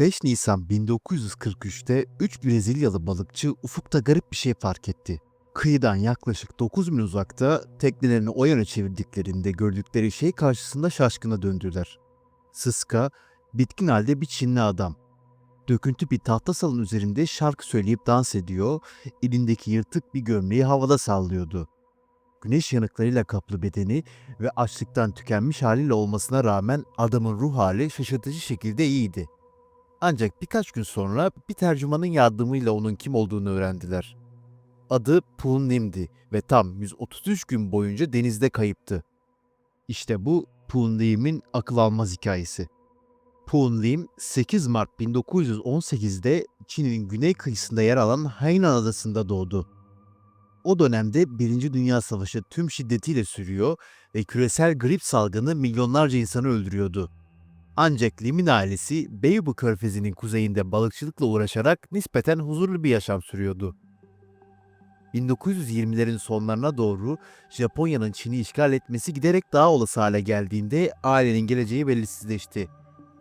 5 Nisan 1943'te 3 Brezilyalı balıkçı ufukta garip bir şey fark etti. Kıyıdan yaklaşık 9 mil uzakta teknelerini o yana çevirdiklerinde gördükleri şey karşısında şaşkına döndüler. Sıska, bitkin halde bir Çinli adam. Döküntü bir tahta salın üzerinde şarkı söyleyip dans ediyor, elindeki yırtık bir gömleği havada sallıyordu. Güneş yanıklarıyla kaplı bedeni ve açlıktan tükenmiş haliyle olmasına rağmen adamın ruh hali şaşırtıcı şekilde iyiydi. Ancak birkaç gün sonra bir tercümanın yardımıyla onun kim olduğunu öğrendiler. Adı Pun Nim'di ve tam 133 gün boyunca denizde kayıptı. İşte bu Pun Nim'in akıl almaz hikayesi. Pun Lim 8 Mart 1918'de Çin'in güney kıyısında yer alan Hainan Adası'nda doğdu. O dönemde Birinci Dünya Savaşı tüm şiddetiyle sürüyor ve küresel grip salgını milyonlarca insanı öldürüyordu. Ancak Lim'in ailesi Beibu Körfezi'nin kuzeyinde balıkçılıkla uğraşarak nispeten huzurlu bir yaşam sürüyordu. 1920'lerin sonlarına doğru Japonya'nın Çin'i işgal etmesi giderek daha olası hale geldiğinde ailenin geleceği belirsizleşti.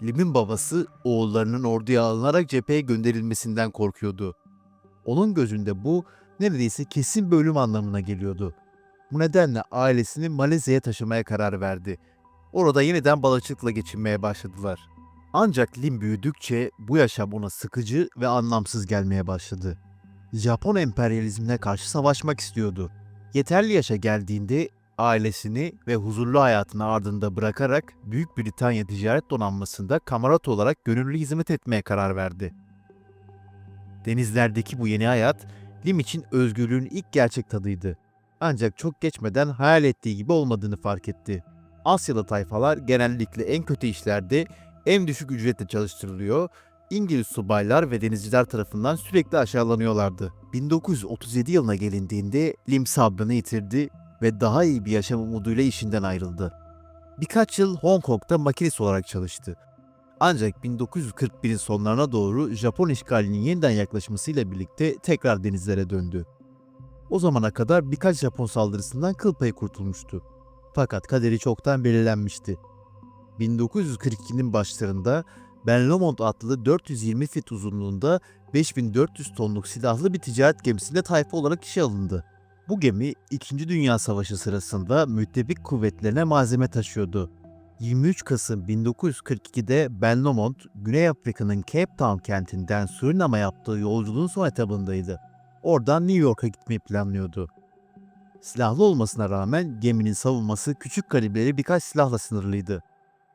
Lim'in babası oğullarının orduya alınarak cepheye gönderilmesinden korkuyordu. Onun gözünde bu neredeyse kesin bir ölüm anlamına geliyordu. Bu nedenle ailesini Malezya'ya taşımaya karar verdi. Orada yeniden balıkçılıkla geçinmeye başladılar. Ancak Lim büyüdükçe bu yaşam ona sıkıcı ve anlamsız gelmeye başladı. Japon emperyalizmine karşı savaşmak istiyordu. Yeterli yaşa geldiğinde ailesini ve huzurlu hayatını ardında bırakarak Büyük Britanya Ticaret Donanması'nda kamarat olarak gönüllü hizmet etmeye karar verdi. Denizlerdeki bu yeni hayat Lim için özgürlüğün ilk gerçek tadıydı. Ancak çok geçmeden hayal ettiği gibi olmadığını fark etti. Asyalı tayfalar genellikle en kötü işlerde en düşük ücretle çalıştırılıyor, İngiliz subaylar ve denizciler tarafından sürekli aşağılanıyorlardı. 1937 yılına gelindiğinde Lim sabrını yitirdi ve daha iyi bir yaşam umuduyla işinden ayrıldı. Birkaç yıl Hong Kong'da makinist olarak çalıştı. Ancak 1941'in sonlarına doğru Japon işgalinin yeniden yaklaşmasıyla birlikte tekrar denizlere döndü. O zamana kadar birkaç Japon saldırısından kıl payı kurtulmuştu. Fakat kaderi çoktan belirlenmişti. 1942'nin başlarında Ben Lomond adlı 420 fit uzunluğunda 5400 tonluk silahlı bir ticaret gemisinde tayfa olarak işe alındı. Bu gemi 2. Dünya Savaşı sırasında müttefik kuvvetlerine malzeme taşıyordu. 23 Kasım 1942'de Ben Lomond, Güney Afrika'nın Cape Town kentinden Surinam'a yaptığı yolculuğun son etabındaydı. Oradan New York'a gitmeyi planlıyordu. Silahlı olmasına rağmen geminin savunması küçük kalibreli birkaç silahla sınırlıydı.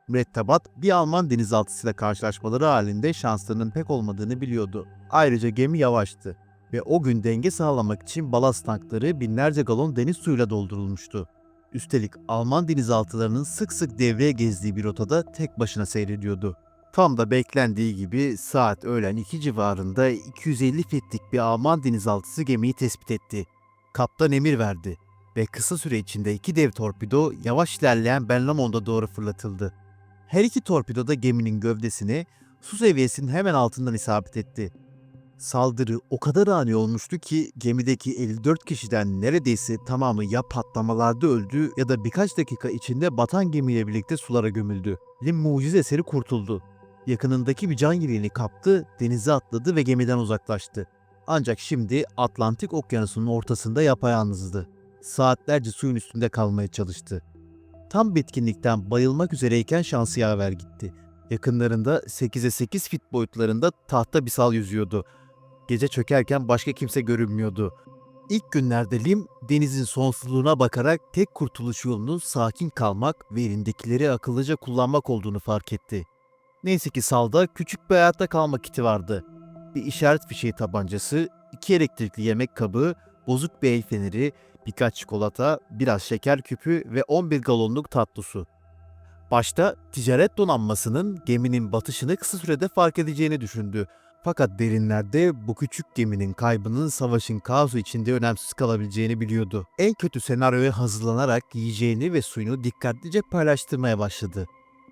Mürettebat bir Alman denizaltısıyla karşılaşmaları halinde şanslarının pek olmadığını biliyordu. Ayrıca gemi yavaştı ve o gün denge sağlamak için balast tankları binlerce galon deniz suyuyla doldurulmuştu. Üstelik Alman denizaltılarının sık sık devreye gezdiği bir rotada tek başına seyrediyordu. Tam da beklendiği gibi saat öğlen 2 civarında 250 fitlik bir Alman denizaltısı gemiyi tespit etti. Kaptan emir verdi ve kısa süre içinde iki dev torpido yavaş ilerleyen Benlamon'da doğru fırlatıldı. Her iki torpido da geminin gövdesine su seviyesinin hemen altından isabet etti. Saldırı o kadar ani olmuştu ki gemideki 54 kişiden neredeyse tamamı ya patlamalarda öldü ya da birkaç dakika içinde batan gemiyle birlikte sulara gömüldü. Lim mucize eseri kurtuldu. Yakınındaki bir can yeleğini kaptı, denize atladı ve gemiden uzaklaştı. Ancak şimdi Atlantik Okyanusu'nun ortasında yapayalnızdı. Saatlerce suyun üstünde kalmaya çalıştı. Tam bitkinlikten bayılmak üzereyken şansı yaver gitti. Yakınlarında 8'e 8 fit boyutlarında tahta bir sal yüzüyordu. Gece çökerken başka kimse görünmüyordu. İlk günlerde Lim denizin sonsuzluğuna bakarak tek kurtuluş yolunun sakin kalmak ve elindekileri akıllıca kullanmak olduğunu fark etti. Neyse ki salda küçük bir hayatta kalma kiti vardı. Bir işaret fişeği tabancası, iki elektrikli yemek kabı, bozuk bir el feneri, birkaç çikolata, biraz şeker küpü ve 11 galonluk tatlı su. Başta ticaret donanmasının geminin batışını kısa sürede fark edeceğini düşündü. Fakat derinlerde bu küçük geminin kaybının savaşın kaosu içinde önemsiz kalabileceğini biliyordu. En kötü senaryoya hazırlanarak yiyeceğini ve suyunu dikkatlice paylaştırmaya başladı.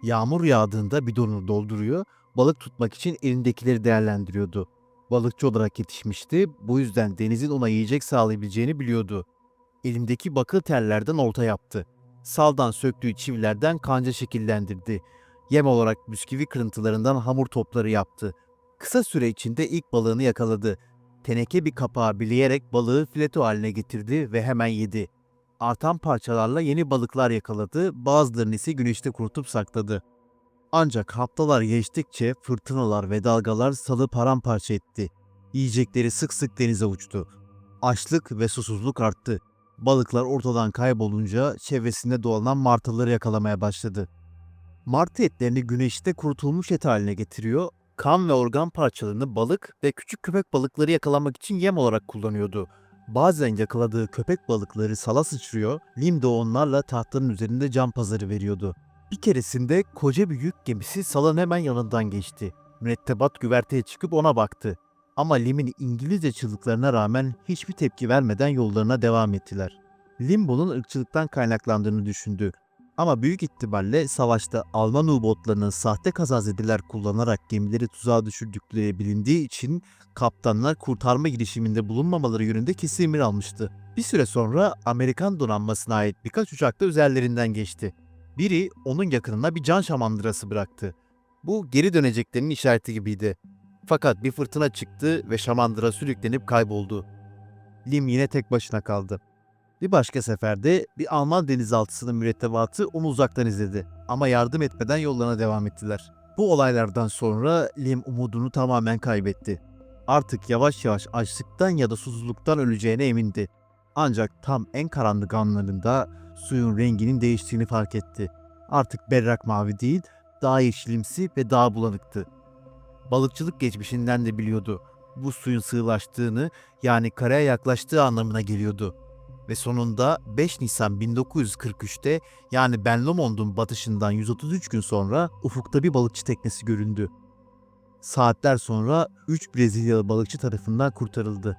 Yağmur yağdığında bidonu dolduruyor, balık tutmak için elindekileri değerlendiriyordu. Balıkçı olarak yetişmişti, bu yüzden denizin ona yiyecek sağlayabileceğini biliyordu. Elindeki bakır tellerden olta yaptı. Saldan söktüğü çivilerden kanca şekillendirdi. Yem olarak bisküvi kırıntılarından hamur topları yaptı. Kısa süre içinde ilk balığını yakaladı. Teneke bir kapağı bileyerek balığı fileto haline getirdi ve hemen yedi. Artan parçalarla yeni balıklar yakaladı, bazılarını ise güneşte kurutup sakladı. Ancak haftalar geçtikçe fırtınalar ve dalgalar salı paramparça etti. Yiyecekleri sık sık denize uçtu. Açlık ve susuzluk arttı. Balıklar ortadan kaybolunca çevresinde dolanan martıları yakalamaya başladı. Martı etlerini güneşte kurutulmuş et haline getiriyor, kan ve organ parçalarını balık ve küçük köpek balıkları yakalamak için yem olarak kullanıyordu. Bazen yakaladığı köpek balıkları sala sıçrıyor, Lim de onlarla tahtların üzerinde cam pazarı veriyordu. Bir keresinde koca bir yük gemisi salın hemen yanından geçti. Mürettebat güverteye çıkıp ona baktı. Ama Lim'in İngilizce çığlıklarına rağmen hiçbir tepki vermeden yollarına devam ettiler. Lim bunun ırkçılıktan kaynaklandığını düşündü. Ama büyük ihtimalle savaşta Alman U-botlarının sahte kazazediler kullanarak gemileri tuzağa düşürdükleri bilindiği için kaptanlar kurtarma girişiminde bulunmamaları yönünde kesin emir almıştı. Bir süre sonra Amerikan donanmasına ait birkaç uçak da üzerlerinden geçti. Biri onun yakınına bir can şamandırası bıraktı. Bu geri döneceklerinin işareti gibiydi. Fakat bir fırtına çıktı ve şamandıra sürüklenip kayboldu. Lim yine tek başına kaldı. Bir başka seferde bir Alman denizaltısının mürettebatı onu uzaktan izledi ama yardım etmeden yollarına devam ettiler. Bu olaylardan sonra Lim umudunu tamamen kaybetti. Artık yavaş yavaş açlıktan ya da susuzluktan öleceğine emindi. Ancak tam en karanlık anlarında suyun renginin değiştiğini fark etti. Artık berrak mavi değil, daha yeşilimsi ve daha bulanıktı. Balıkçılık geçmişinden de biliyordu. Bu suyun sığlaştığını yani karaya yaklaştığı anlamına geliyordu. Ve sonunda 5 Nisan 1943'te yani Ben Lomond'un batışından 133 gün sonra ufukta bir balıkçı teknesi göründü. Saatler sonra 3 Brezilyalı balıkçı tarafından kurtarıldı.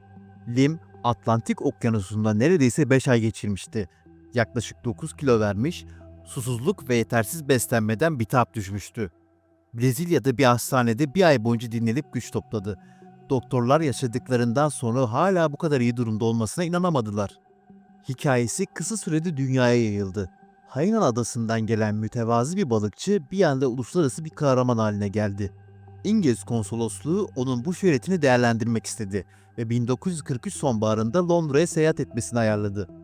Lim, Atlantik Okyanusu'nda neredeyse 5 ay geçirmişti. Yaklaşık 9 kilo vermiş, susuzluk ve yetersiz beslenmeden bitap düşmüştü. Brezilya'da bir hastanede bir ay boyunca dinlenip güç topladı. Doktorlar yaşadıklarından sonra hala bu kadar iyi durumda olmasına inanamadılar. Hikayesi kısa sürede dünyaya yayıldı. Hainan adasından gelen mütevazi bir balıkçı bir anda uluslararası bir kahraman haline geldi. İngiliz konsolosluğu onun bu şöhretini değerlendirmek istedi ve 1943 sonbaharında Londra'ya seyahat etmesini ayarladı.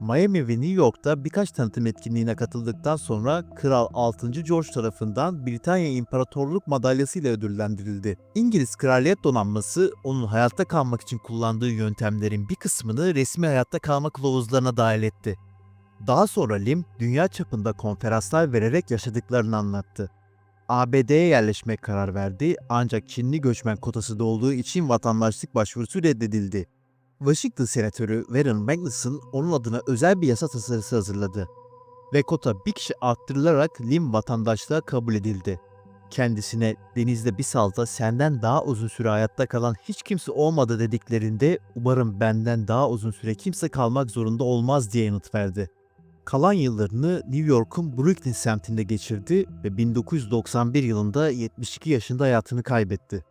Miami ve New York'ta birkaç tanıtım etkinliğine katıldıktan sonra Kral 6. George tarafından Britanya İmparatorluk Madalyası ile ödüllendirildi. İngiliz Kraliyet Donanması onun hayatta kalmak için kullandığı yöntemlerin bir kısmını resmi hayatta kalma kılavuzlarına dahil etti. Daha sonra Lim dünya çapında konferanslar vererek yaşadıklarını anlattı. ABD'ye yerleşmek karar verdi ancak Çinli göçmen kotası da olduğu için vatandaşlık başvurusu reddedildi. Washington Senatörü Warren Magnuson onun adına özel bir yasa tasarısı hazırladı. Ve kota bir kişi arttırılarak Lim vatandaşlığa kabul edildi. Kendisine denizde bir salda senden daha uzun süre hayatta kalan hiç kimse olmadı dediklerinde umarım benden daha uzun süre kimse kalmak zorunda olmaz diye yanıt verdi. Kalan yıllarını New York'un Brooklyn semtinde geçirdi ve 1991 yılında 72 yaşında hayatını kaybetti.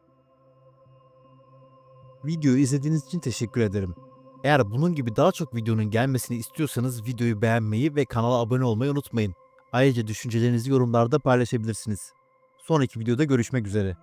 Videoyu izlediğiniz için teşekkür ederim. Eğer bunun gibi daha çok videonun gelmesini istiyorsanız videoyu beğenmeyi ve kanala abone olmayı unutmayın. Ayrıca düşüncelerinizi yorumlarda paylaşabilirsiniz. Sonraki videoda görüşmek üzere.